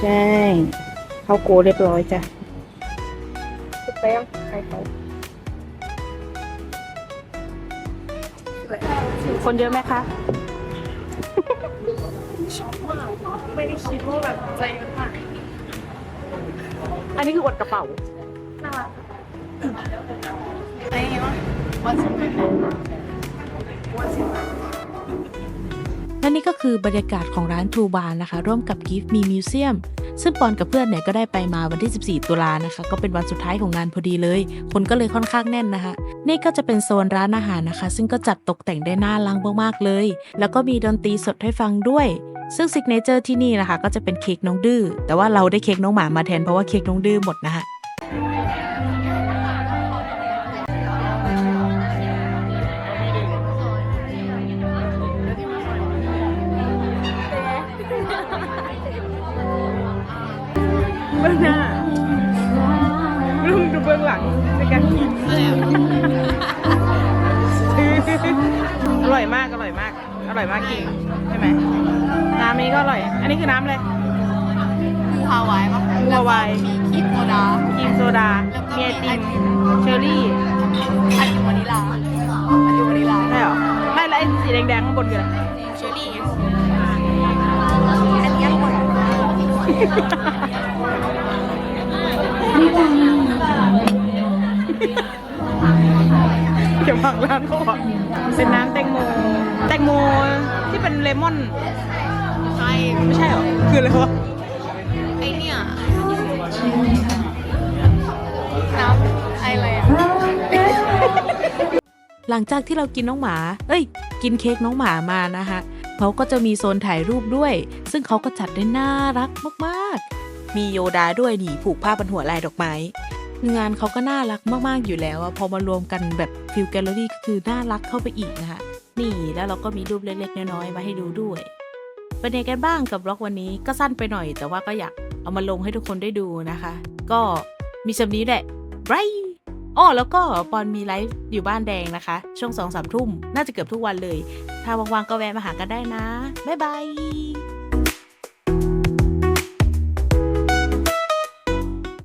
ใช่เข้าโกเรียบร้อยจ้ะคือแป้งใครเขาคนเยอะไหมคะไม่ได้คิดว่าแบบใจมันมากอันนี้คืออดกระเป๋าน่ารักอะไรอย่างเงี้ยวะวันสุดท้าย และนี่ก็คือบรรยากาศของร้านทูบานนะคะ ร่วมกับ Give Me Museum ซึ่งปอนกับเพื่อนเนี่ยก็ได้ไปมาวันที่ 14 ตุลานะคะ ก็เป็นวันสุดท้ายของงานพอดีเลย คนก็เลยค่อนข้างแน่นนะคะ นี่ก็จะเป็นโซนร้านอาหารนะคะ ซึ่งก็จัดตกแต่งได้น่ารักมากๆเลย แล้วก็มีดนตรีสดให้ฟังด้วย ซึ่งซิกเนเจอร์ที่นี่นะคะ ก็จะเป็นเค้กน้องดื้อแต่ว่าเราได้เค้กน้องหมามาแทนเพราะว่าเค้กน้องดื้อหมดนะคะ หน้าลุงดูเบื้องหลังในการกินอร่อยมากอร่อยมาก อร่อยมากจริงใช่ไหมน้ำนี้ก็อร่อย อันนี้คือน้ำอะไรคือฮาวายปะฮาวายมีครีมโซดาครีมโซดามีไอติมเชอร์รี่อันอยู่วานิลาอันอยู่วานิลาใช่เหรอไม่แล้วไอ้สีแดงๆข้างบนคืออะไรเชอร์รี่อันนี้อร่อย เดี๋ยวผังร้านเขาบอกเป็นน้ำแตงโม แตงโมที่เป็นเลมอน ใช่ ไม่ใช่เหรอ คืออะไรวะ ไอเนี่ย น้ำไออะไรอะหลังจากที่เรากินน้องหมา เอ้ย กินเค้กน้องหมามานะคะเขาก็จะมีโซนถ่ายรูปด้วย ซึ่งเขาก็จัดได้น่ารักมาก ๆ มีโยดาด้วยนี่ผูกผ้าบนหัวลายดอกไม้ งานเขาก็น่ารักมาก ๆ อยู่แล้วอะพอมารวมกันแบบฟิลแกลเลอรี่ก็คือน่ารักเข้าไปอีกนะคะนี่แล้วเราก็มีรูปเล็ก ๆ น้อย ๆ มาให้ดูด้วยเป็นยังไงกันบ้างกับบล็อกวันนี้ก็สั้นไปหน่อย แต่ว่าก็อยากเอามาลงให้ทุกคนได้ดูนะคะ ก็มีสำนี้แหละไรอ้อแล้วก็ปอนมีไลฟ์อยู่บ้านแดงนะคะ ช่วงสองสามทุ่ม น่าจะเกือบทุกวันเลย ถ้าว่างๆก็แวะมาหากันได้นะ บ๊ายบาย